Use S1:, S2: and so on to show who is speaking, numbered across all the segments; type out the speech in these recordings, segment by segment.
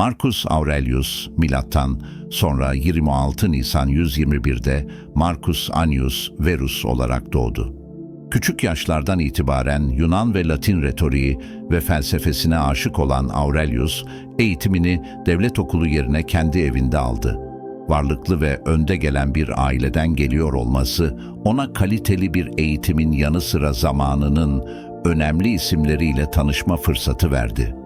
S1: Marcus Aurelius milattan sonra 26 Nisan 121'de Marcus Annius Verus olarak doğdu. Küçük yaşlardan itibaren Yunan ve Latin retoriği ve felsefesine aşık olan Aurelius, eğitimini devlet okulu yerine kendi evinde aldı. Varlıklı ve önde gelen bir aileden geliyor olması, ona kaliteli bir eğitimin yanı sıra zamanının önemli isimleriyle tanışma fırsatı verdi.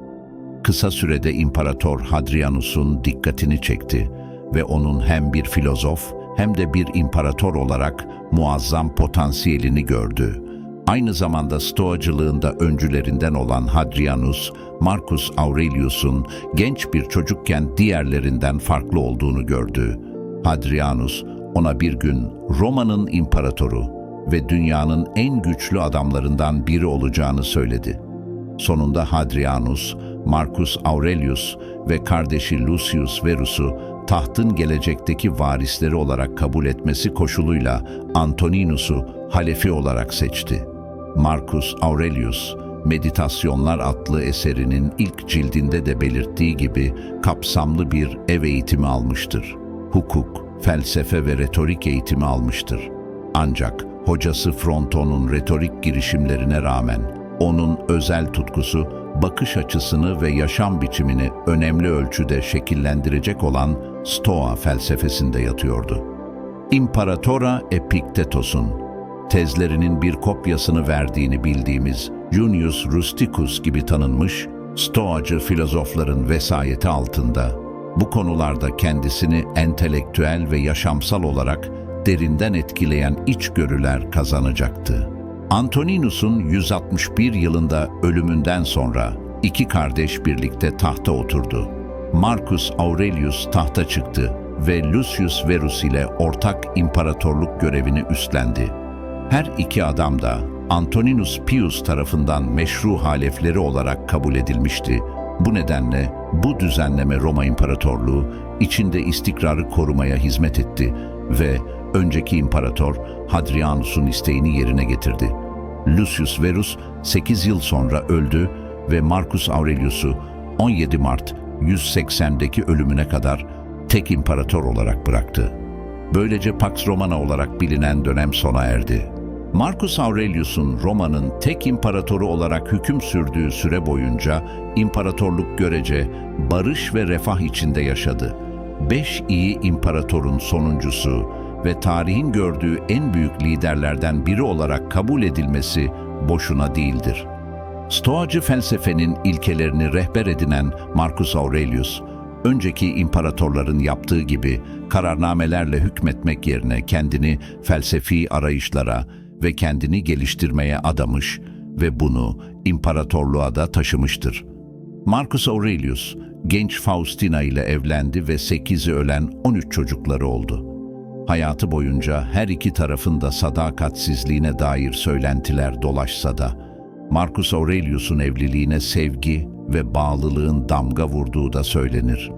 S1: Kısa sürede İmparator Hadrianus'un dikkatini çekti ve onun hem bir filozof hem de bir imparator olarak muazzam potansiyelini gördü. Aynı zamanda Stoacılığında öncülerinden olan Hadrianus, Marcus Aurelius'un genç bir çocukken diğerlerinden farklı olduğunu gördü. Hadrianus ona bir gün Roma'nın imparatoru ve dünyanın en güçlü adamlarından biri olacağını söyledi. Sonunda Hadrianus, Marcus Aurelius ve kardeşi Lucius Verus'u tahtın gelecekteki varisleri olarak kabul etmesi koşuluyla Antoninus'u halefi olarak seçti. Marcus Aurelius, Meditasyonlar adlı eserinin ilk cildinde de belirttiği gibi kapsamlı bir ev eğitimi almıştır. Hukuk, felsefe ve retorik eğitimi almıştır. Ancak hocası Fronton'un retorik girişimlerine rağmen onun özel tutkusu, bakış açısını ve yaşam biçimini önemli ölçüde şekillendirecek olan Stoa felsefesinde yatıyordu. İmparatora Epiktetos'un tezlerinin bir kopyasını verdiğini bildiğimiz Junius Rusticus gibi tanınmış Stoacı filozofların vesayeti altında bu konularda kendisini entelektüel ve yaşamsal olarak derinden etkileyen içgörüler kazanacaktı. Antoninus'un 161 yılında ölümünden sonra iki kardeş birlikte tahta oturdu. Marcus Aurelius tahta çıktı ve Lucius Verus ile ortak imparatorluk görevini üstlendi. Her iki adam da Antoninus Pius tarafından meşru halefleri olarak kabul edilmişti. Bu nedenle bu düzenleme Roma İmparatorluğu içinde istikrarı korumaya hizmet etti ve önceki imparator Hadrianus'un isteğini yerine getirdi. Lucius Verus 8 yıl sonra öldü ve Marcus Aurelius'u 17 Mart 180'deki ölümüne kadar tek imparator olarak bıraktı. Böylece Pax Romana olarak bilinen dönem sona erdi. Marcus Aurelius'un Roma'nın tek imparatoru olarak hüküm sürdüğü süre boyunca imparatorluk görece barış ve refah içinde yaşadı. Beş iyi imparatorun sonuncusu ve tarihin gördüğü en büyük liderlerden biri olarak kabul edilmesi boşuna değildir. Stoacı felsefenin ilkelerini rehber edinen Marcus Aurelius, önceki imparatorların yaptığı gibi kararnamelerle hükmetmek yerine kendini felsefi arayışlara ve kendini geliştirmeye adamış ve bunu imparatorluğa da taşımıştır. Marcus Aurelius, genç Faustina ile evlendi ve 8'i ölen 13 çocukları oldu. Hayatı boyunca her iki tarafın da sadakatsizliğine dair söylentiler dolaşsa da, Marcus Aurelius'un evliliğine sevgi ve bağlılığın damga vurduğu da söylenir.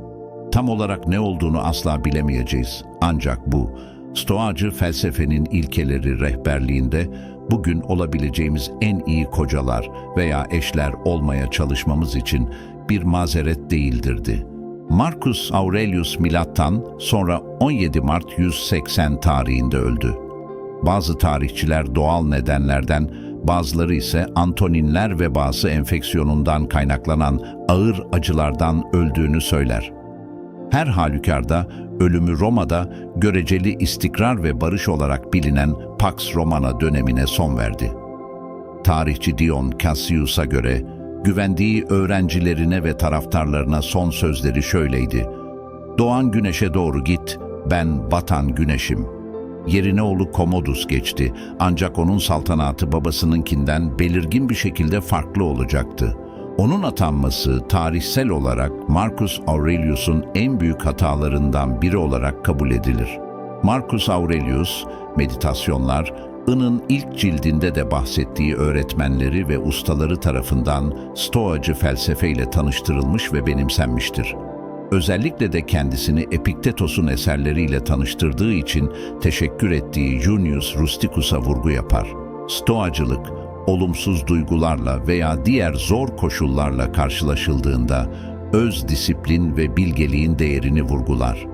S1: Tam olarak ne olduğunu asla bilemeyeceğiz. Ancak bu, Stoacı felsefenin ilkeleri rehberliğinde bugün olabileceğimiz en iyi kocalar veya eşler olmaya çalışmamız için bir mazeret değildirdi. Marcus Aurelius milattan sonra 17 Mart 180 tarihinde öldü. Bazı tarihçiler doğal nedenlerden, bazıları ise Antoninler vebası enfeksiyonundan kaynaklanan ağır acılardan öldüğünü söyler. Her halükarda ölümü Roma'da göreceli istikrar ve barış olarak bilinen Pax Romana dönemine son verdi. Tarihçi Dion Cassius'a göre güvendiği öğrencilerine ve taraftarlarına son sözleri şöyleydi. Doğan güneşe doğru git, ben batan güneşim. Yerine oğlu Commodus geçti ancak onun saltanatı babasınınkinden belirgin bir şekilde farklı olacaktı. Onun atanması tarihsel olarak Marcus Aurelius'un en büyük hatalarından biri olarak kabul edilir. Marcus Aurelius, Meditasyonlar, I'nın ilk cildinde de bahsettiği öğretmenleri ve ustaları tarafından Stoacı felsefeyle tanıştırılmış ve benimsenmiştir. Özellikle de kendisini Epiktetos'un eserleriyle tanıştırdığı için teşekkür ettiği Junius Rusticus'a vurgu yapar. Stoacılık, olumsuz duygularla veya diğer zor koşullarla karşılaşıldığında öz disiplin ve bilgeliğin değerini vurgular.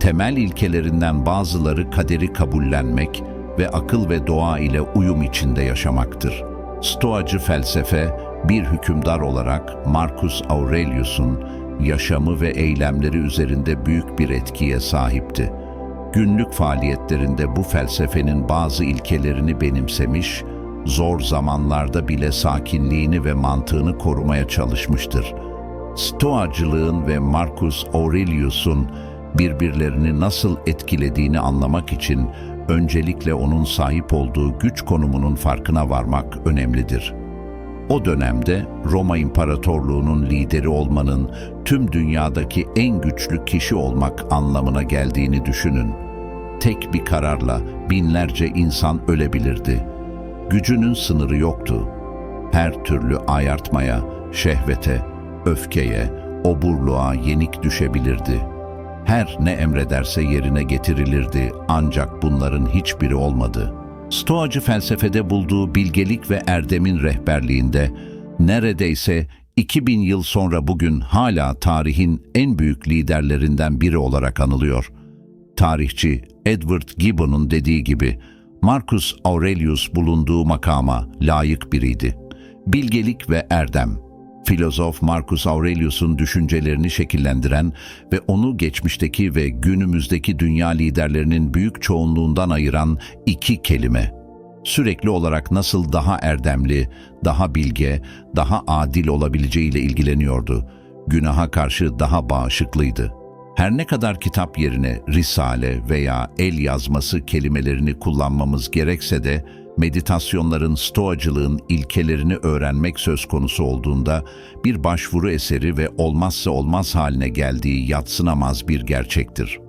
S1: Temel ilkelerinden bazıları kaderi kabullenmek ve akıl ve doğa ile uyum içinde yaşamaktır. Stoacı felsefe, bir hükümdar olarak Marcus Aurelius'un yaşamı ve eylemleri üzerinde büyük bir etkiye sahipti. Günlük faaliyetlerinde bu felsefenin bazı ilkelerini benimsemiş, zor zamanlarda bile sakinliğini ve mantığını korumaya çalışmıştır. Stoacılığın ve Marcus Aurelius'un birbirlerini nasıl etkilediğini anlamak için öncelikle onun sahip olduğu güç konumunun farkına varmak önemlidir. O dönemde Roma İmparatorluğu'nun lideri olmanın tüm dünyadaki en güçlü kişi olmak anlamına geldiğini düşünün. Tek bir kararla binlerce insan ölebilirdi. Gücünün sınırı yoktu. Her türlü ayartmaya, şehvete, öfkeye, oburluğa yenik düşebilirdi. Her ne emrederse yerine getirilirdi ancak bunların hiçbiri olmadı. Stoacı felsefede bulduğu bilgelik ve erdemin rehberliğinde neredeyse 2000 yıl sonra bugün hala tarihin en büyük liderlerinden biri olarak anılıyor. Tarihçi Edward Gibbon'un dediği gibi Marcus Aurelius bulunduğu makama layık biriydi. Bilgelik ve erdem Filozof Marcus Aurelius'un düşüncelerini şekillendiren ve onu geçmişteki ve günümüzdeki dünya liderlerinin büyük çoğunluğundan ayıran iki kelime. Sürekli olarak nasıl daha erdemli, daha bilge, daha adil olabileceğiyle ilgileniyordu. Günaha karşı daha bağışıklıydı. Her ne kadar kitap yerine risale veya el yazması kelimelerini kullanmamız gerekse de, meditasyonların stoacılığın ilkelerini öğrenmek söz konusu olduğunda bir başvuru eseri ve olmazsa olmaz haline geldiği yatsınamaz bir gerçektir.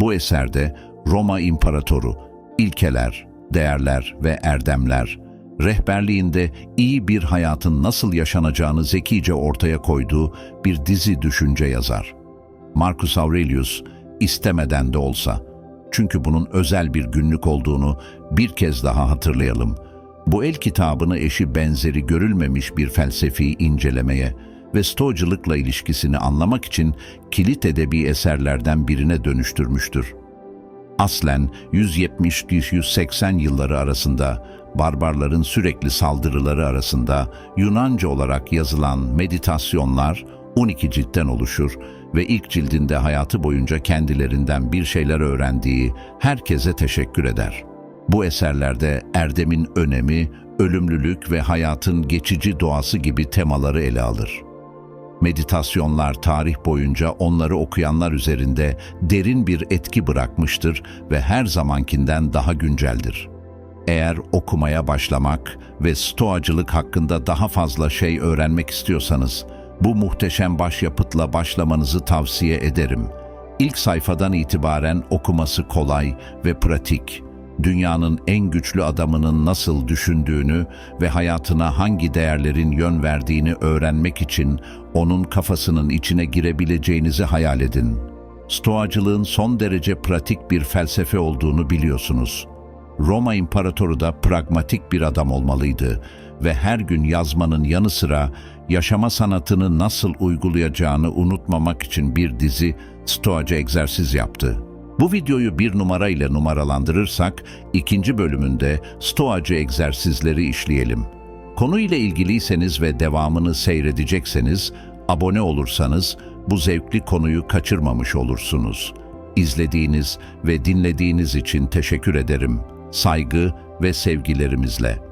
S1: Bu eserde Roma İmparatoru, ilkeler, değerler ve erdemler, rehberliğinde iyi bir hayatın nasıl yaşanacağını zekice ortaya koyduğu bir dizi düşünce yazar. Marcus Aurelius, istemeden de olsa, çünkü bunun özel bir günlük olduğunu bir kez daha hatırlayalım. Bu el kitabını eşi benzeri görülmemiş bir felsefi incelemeye ve stoacılıkla ilişkisini anlamak için kilit edebi eserlerden birine dönüştürmüştür. Aslen 170-180 yılları arasında barbarların sürekli saldırıları arasında Yunanca olarak yazılan meditasyonlar 12 ciltten oluşur ve ilk cildinde hayatı boyunca kendilerinden bir şeyler öğrendiği herkese teşekkür eder. Bu eserlerde erdemin önemi, ölümlülük ve hayatın geçici doğası gibi temaları ele alır. Meditasyonlar tarih boyunca onları okuyanlar üzerinde derin bir etki bırakmıştır ve her zamankinden daha günceldir. Eğer okumaya başlamak ve stoacılık hakkında daha fazla şey öğrenmek istiyorsanız, bu muhteşem başyapıtla başlamanızı tavsiye ederim. İlk sayfadan itibaren okuması kolay ve pratik. Dünyanın en güçlü adamının nasıl düşündüğünü ve hayatına hangi değerlerin yön verdiğini öğrenmek için onun kafasının içine girebileceğinizi hayal edin. Stoacılığın son derece pratik bir felsefe olduğunu biliyorsunuz. Roma İmparatoru da pragmatik bir adam olmalıydı ve her gün yazmanın yanı sıra yaşama sanatını nasıl uygulayacağını unutmamak için bir dizi stoacı egzersiz yaptı. Bu videoyu bir numara ile numaralandırırsak, ikinci bölümünde stoacı egzersizleri işleyelim. Konu ile ilgiliyseniz ve devamını seyredecekseniz, abone olursanız bu zevkli konuyu kaçırmamış olursunuz. İzlediğiniz ve dinlediğiniz için teşekkür ederim. Saygı ve sevgilerimizle.